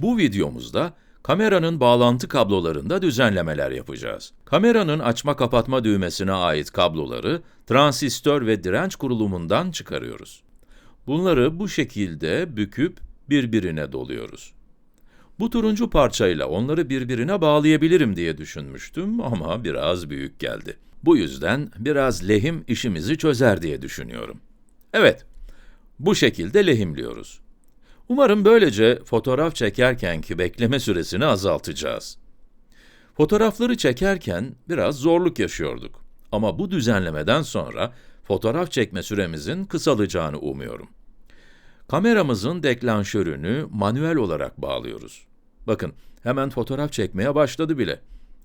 Bu videomuzda kameranın bağlantı kablolarında düzenlemeler yapacağız. Kameranın açma kapatma düğmesine ait kabloları transistör ve direnç kurulumundan çıkarıyoruz. Bunları bu şekilde büküp birbirine doluyoruz. Bu turuncu parçayla onları birbirine bağlayabilirim diye düşünmüştüm ama biraz büyük geldi. Bu yüzden biraz lehim işimizi çözer diye düşünüyorum. Evet, bu şekilde lehimliyoruz. Umarım böylece fotoğraf çekerkenki bekleme süresini azaltacağız. Fotoğrafları çekerken biraz zorluk yaşıyorduk. Ama bu düzenlemeden sonra fotoğraf çekme süremizin kısalacağını umuyorum. Kameramızın deklanşörünü manuel olarak bağlıyoruz. Bakın, hemen fotoğraf çekmeye başladı bile.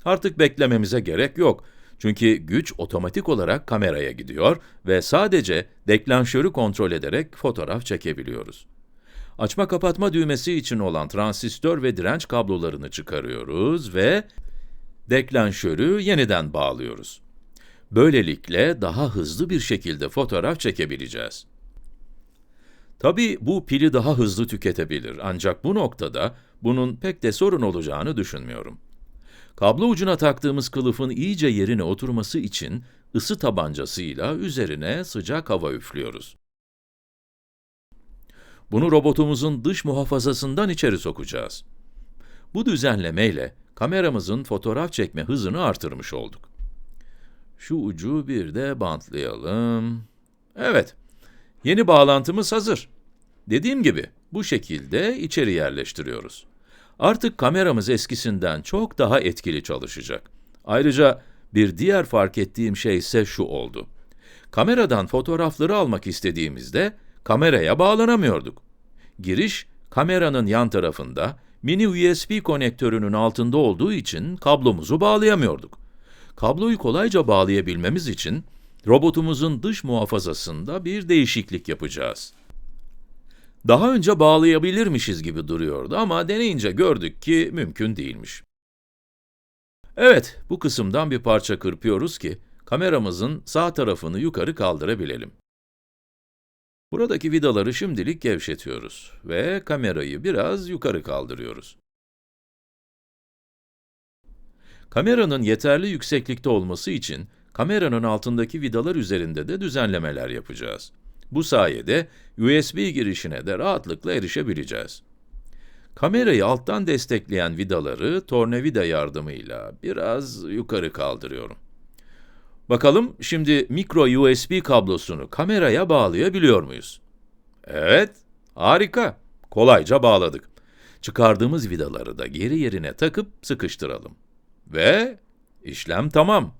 Artık beklememize gerek yok. Çünkü güç otomatik olarak kameraya gidiyor ve sadece deklanşörü kontrol ederek fotoğraf çekebiliyoruz. Açma kapatma düğmesi için olan transistör ve direnç kablolarını çıkarıyoruz ve deklanşörü yeniden bağlıyoruz. Böylelikle daha hızlı bir şekilde fotoğraf çekebileceğiz. Tabii bu pili daha hızlı tüketebilir ancak bu noktada bunun pek de sorun olacağını düşünmüyorum. Kablo ucuna taktığımız kılıfın iyice yerine oturması için ısı tabancasıyla üzerine sıcak hava üflüyoruz. Bunu robotumuzun dış muhafazasından içeri sokacağız. Bu düzenlemeyle kameramızın fotoğraf çekme hızını artırmış olduk. Şu ucu bir de bantlayalım. Evet, yeni bağlantımız hazır. Dediğim gibi, bu şekilde içeri yerleştiriyoruz. Artık kameramız eskisinden çok daha etkili çalışacak. Ayrıca bir diğer fark ettiğim şey ise şu oldu. Kameradan fotoğrafları almak istediğimizde kameraya bağlanamıyorduk. Giriş, kameranın yan tarafında, mini USB konektörünün altında olduğu için kablomuzu bağlayamıyorduk. Kabloyu kolayca bağlayabilmemiz için, robotumuzun dış muhafazasında bir değişiklik yapacağız. Daha önce bağlayabilirmişiz gibi duruyordu ama deneyince gördük ki mümkün değilmiş. Evet, bu kısımdan bir parça kırpıyoruz ki, kameramızın sağ tarafını yukarı kaldırabilelim. Buradaki vidaları şimdilik gevşetiyoruz ve kamerayı biraz yukarı kaldırıyoruz. Kameranın yeterli yükseklikte olması için, kameranın altındaki vidalar üzerinde de düzenlemeler yapacağız. Bu sayede USB girişine de rahatlıkla erişebileceğiz. Kamerayı alttan destekleyen vidaları tornavida yardımıyla biraz yukarı kaldırıyorum. Bakalım şimdi micro USB kablosunu kameraya bağlayabiliyor muyuz? Evet, harika. Kolayca bağladık. Çıkardığımız vidaları da geri yerine takıp sıkıştıralım. Ve işlem tamam.